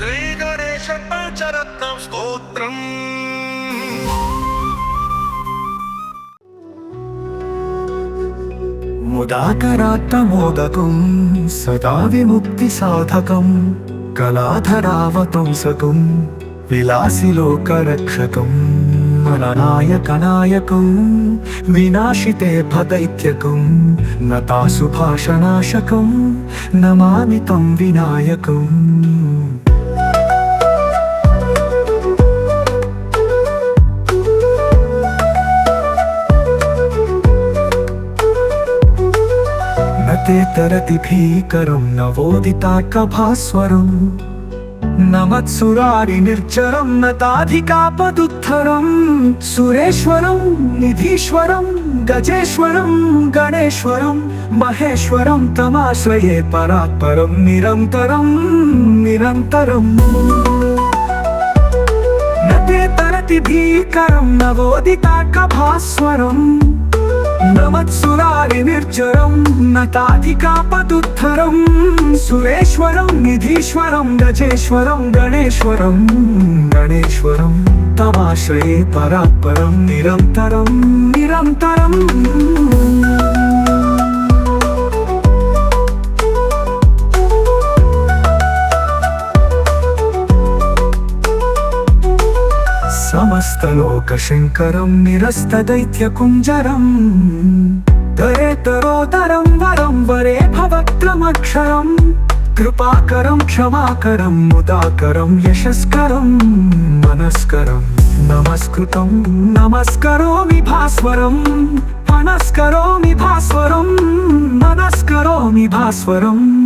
శ్రీ గణేశ పంచరత్నం స్తోత్రం. ముదాకరాత్తమోదకం సదా విముక్తి సాధకం కళాధరావతంసకం విలాసిలోకరక్షకం మననాయకనాయకం వినాశితే భదైత్యకం నతాసుభాషనాశకం నమామితం వినాయకం నతే తరతి భీకరం నవోదితాకభాస్వరం నమత్సురారి నిర్జరం నతాధికాపదుత్తరం సురేశ్వరం నిధీశ్వరం గజేశ్వరం గణేశ్వరం మహేశ్వరం తమాశ్రయే పరాత్పరం నిరంతరం నిరంతరం నతే తరతి భీకరం నవోదితాకభాస్వరం నమత్సురారి నిర్జరం నతాధికాపదుత్తరం సురేశ్వరం నిధీశ్వరం గజేశ్వరం గణేశ్వరం గణేశ్వరం తమాశ్రయే పరాత్పరం శంకరం నిరంతరం సమస్తలోకశంకరం నిరస్తదైత్యకుంజరం దరేతరోదరం వరం వరే భవక్రమక్షరం కృపాకరం క్షమాకరం ముదాకరం యశస్కరం. మనస్కరం నమస్కృతం నమస్కరోమి భాస్వరం. మనస్కరోమి భాస్వరం మనస్కరోమి భాస్వరం.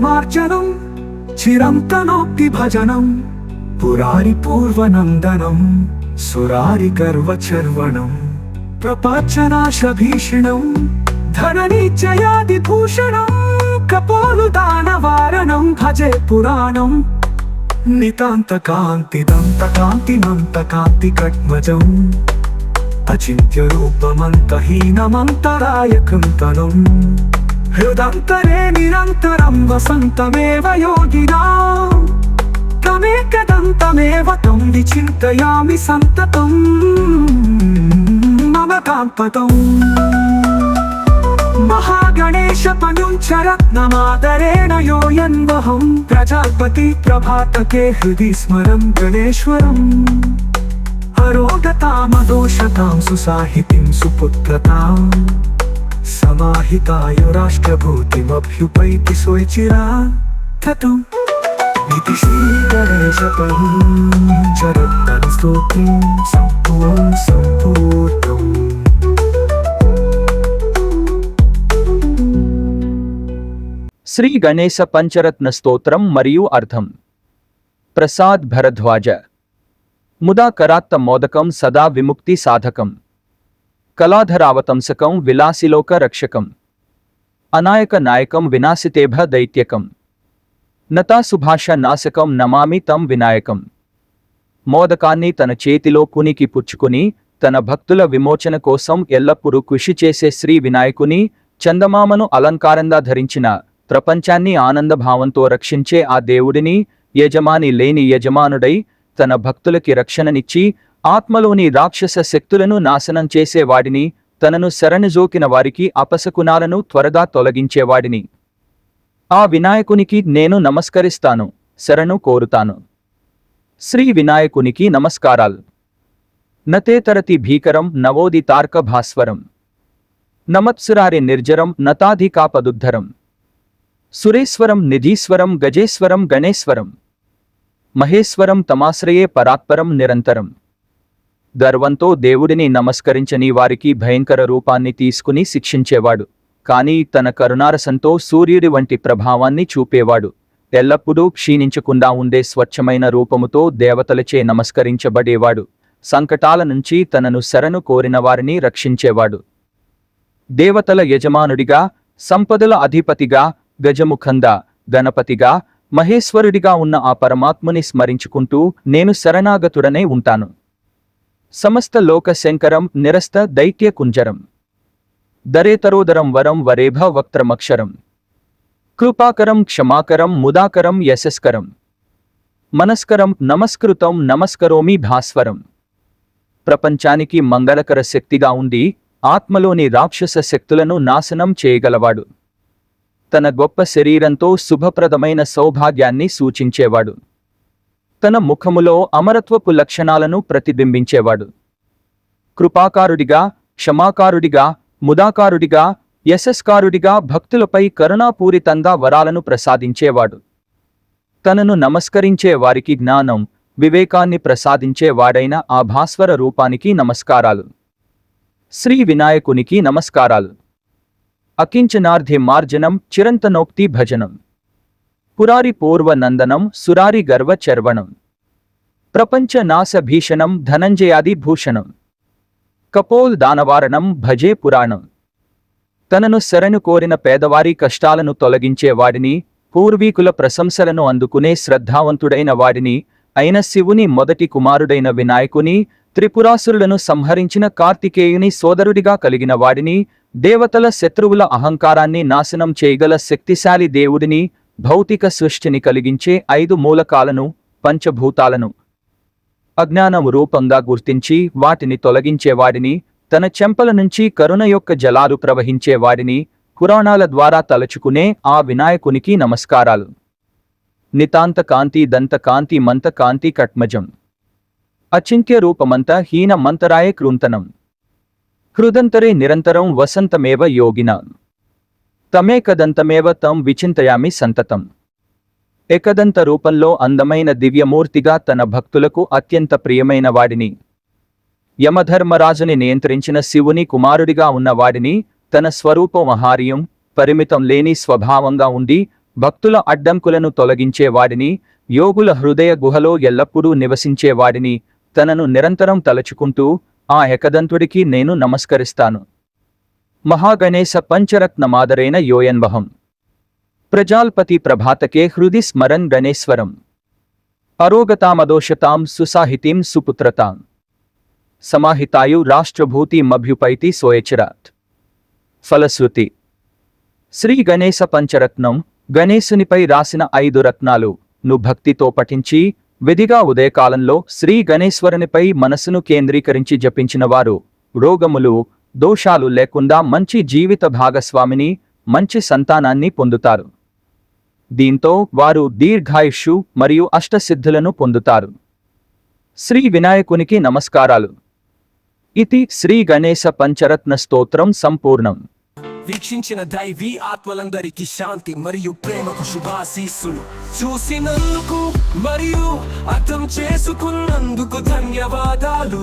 అకిచ్చనాతిమార్జనం చిరం తనోక్తి భజనం పురారి పూర్వనందనం సురారి గర్వచర్వణం ప్రపంచనాశభీషణం ధననిచయాది భూషణం కపోలు దానవారణం భజే పురాణం నితాంత కాంతి దంత కాంతిమంత కాంతి కట్మజం అచింత్య రూపమంత హీనమంతరాయకం తనం హృదంతరే నిరంతరం వసంతమేవ యోగినా. తమేకదంతమేవ తం విచింతయామి సంతతం. మమ కాంపతం. మహాగణేశ పనుంచరత్నమాదరేణ యోయన్వహం. ప్రజాపతి ప్రభాతకే హృది స్మరం గణేశ్వరం. అరోగతామదోషతాం సుసాహితిం సుపుత్రతాం సమాహితాయ రాష్ట్రభూతిమభ్యుపైతి స్వైచిరా తతం इति श्रीगणेशपञ्चरत्नं स्तोत्रं सम्पूर्णं सम्पूर्णम् శ్రీ గణేశ పంచరత్న స్తోత్రం మరియు అర్థం ప్రసాద్ భరద్వాజ ముదాకరాత్త మోదకం సదా విముక్తి సాధకం కళాధరావతంసకం విలాసిలోక రక్షకం. అనాయక నాయకం వినాశితేభ దైత్యకం. నతా సుభాష నాశకం నమామి తం వినాయకం. మోదకాన్ని తన చేతిలో కునికి పుచ్చుకుని తన భక్తుల విమోచన కోసం ఎల్లప్పుడూ కృషి చేసే శ్రీ వినాయకుని చందమామను అలంకారంగా ధరించిన ప్రపంచాన్ని ఆనందభావంతో రక్షించే ఆ దేవుడిని యజమాని లేని యజమానుడై తన భక్తులకి రక్షణనిచ్చి ఆత్మలోని రాక్షస శక్తులను నాశనం చేసేవాడిని తనను శరణుజోకిన వారికి అపశకునాలను త్వరగా తొలగించేవాడిని ఆ వినాయకునికి నేను నమస్కరిస్తాను శరణు కోరుతాను. శ్రీ వినాయకునికి నమస్కారాలు. నతే తరతి భీకరం నవోది తార్క భాస్వరం నమత్సురారి నిర్జరం నతాధికాపదుద్ధరం. సురేశ్వరం నిధీశ్వరం గజేశ్వరం గణేశ్వరం. మహేశ్వరం తమాశ్రయే పరాత్పరం నిరంతరం. గర్వంతో దేవుడిని నమస్కరించని వారికి భయంకర రూపాన్ని తీసుకుని శిక్షించేవాడు. కాని తన కరుణారసంతో సూర్యుడి వంటి ప్రభావాన్ని చూపేవాడు. ఎల్లప్పుడూ క్షీణించకుండా ఉండే స్వచ్ఛమైన రూపముతో దేవతలచే నమస్కరించబడేవాడు. సంకటాల నుంచి తనను శరణు కోరిన వారిని రక్షించేవాడు. దేవతల యజమానుడిగా సంపదల అధిపతిగా గజముఖంగా గణపతిగా మహేశ్వరుడిగా ఉన్న ఆ పరమాత్ముని స్మరించుకుంటూ నేను శరణాగతుడనే ఉంటాను. సమస్త లోక శంకరం నిరస్త దైత్య కుంజరం. దరేతరోదరం వరం వరేభ వక్త్రమక్షరం. కృపాకరం క్షమాకరం ముదాకరం యశస్కరం. మనస్కరం నమస్కృతం నమస్కరోమి భాస్వరం. ప్రపంచానికి మంగళకర శక్తిగా ఉండి ఆత్మలోని రాక్షస శక్తులను నాశనం చేయగలవాడు. తన గొప్ప శరీరంతో శుభప్రదమైన సౌభాగ్యాన్ని సూచించేవాడు. తన ముఖములో అమరత్వపు లక్షణాలను ప్రతిబింబించేవాడు. కృపాకారుడిగా క్షమాకారుడిగా ముదాకారుడిగా యశస్కారుడిగా భక్తులపై కరుణాపూరితంగా వరాలను ప్రసాదించేవాడు. తనను నమస్కరించే వారికి జ్ఞానం వివేకాన్ని ప్రసాదించేవాడైన ఆ భాస్వర రూపానికి నమస్కారాలు. శ్రీ వినాయకునికి నమస్కారాలు. అకించనార్ధి మార్జనం చిరంతనోక్తి భజనం. పురారి పూర్వ నందనం సురారి గర్వ చర్వణం. ప్రపంచ నాశ భీషణం ధనంజయాది భూషణం. కపోల్ దానవారణం భజే పురాణం. తనను శరణు కోరిన పేదవారి కష్టాలను తొలగించే వాడిని పూర్వీకుల ప్రశంసలను అందుకునే శ్రద్ధావంతుడైన వాడిని అయిన శివుని మొదటి కుమారుడైన వినాయకుని త్రిపురాసురులను సంహరించిన కార్తికేయుని సోదరుడిగా కలిగిన వాడిని దేవతల శత్రువుల అహంకారాన్ని నాశనం చేయగల శక్తిశాలి దేవుడిని భౌతిక సృష్టిని కలిగించే ఐదు మూలకాలను పంచభూతాలను అజ్ఞానం రూపంగా గుర్తించి వాటిని తొలగించేవాడిని తన చెంపల నుంచి కరుణ యొక్క జలాలు ప్రవహించేవాడిని పురాణాల ద్వారా తలచుకునే ఆ వినాయకునికి నమస్కారాలు. నితాంత కాంతి దంత కాంతి మంత కాంతి కట్మజం. అచింత్య రూపమంత హీన మంతరాయ కృంతనం. హృదంతరే నిరంతరం వసంతమేవ యోగిన. తమేకదంతమేవ తం విచింతయామి సంతతం. ఏకదంత రూపంలో అందమైన దివ్యమూర్తిగా తన భక్తులకు అత్యంత ప్రియమైన వాడిని. యమధర్మరాజుని నియంత్రించిన శివుని కుమారుడిగా ఉన్నవాడిని తన తన స్వరూపమహార్యం పరిమితం లేని స్వభావంగా ఉండి భక్తుల అడ్డంకులను తొలగించేవాడిని యోగుల హృదయ గుహలో ఎల్లప్పుడూ నివసించేవాడిని తనను నిరంతరం తలచుకుంటూ ఆ ఏకదంతుడికి నేను నమస్కరిస్తాను. మహాగణేశ పంచరత్న పంచరత్నమాదరైన యోయన్వహం. ప్రజాల్పతి ప్రభాతకే హృది స్మరన్ గణేశ్వరం. అరోగతామదోషతాం సుసాహితీం సుపుత్రతాం. సమాహితాయు రాష్ట్రభూతిమభ్యుపైతి సోయచిరాత్. ఫలశ్రుతి. శ్రీ గణేశ పంచరత్నం గణేశునిపై రాసిన ఐదు రత్నాలు ను భక్తితో పఠించి విధిగా ఉదయకాలంలో శ్రీ గణేశ్వరునిపై మనసును కేంద్రీకరించి జపించినవారు రోగములు దోషాలు లేకుండా మంచి జీవిత భాగస్వామిని మంచి సంతానాన్ని పొందుతారు. దీంతో వారు దీర్ఘాయుష్యు మరియు అష్టసిద్ధులను పొందుతారు. శ్రీ వినాయకునికి నమస్కారాలు. ఇది శ్రీ గణేశ పంచరత్న స్తోత్రం సంపూర్ణం. వీక్షించిన దైవీ ఆత్మలందరికీ శాంతి మరియు ప్రేమకు శుభాశీస్సులు. చూసినందుకు మరియు అర్థం చేసుకున్నందుకు ధన్యవాదాలు.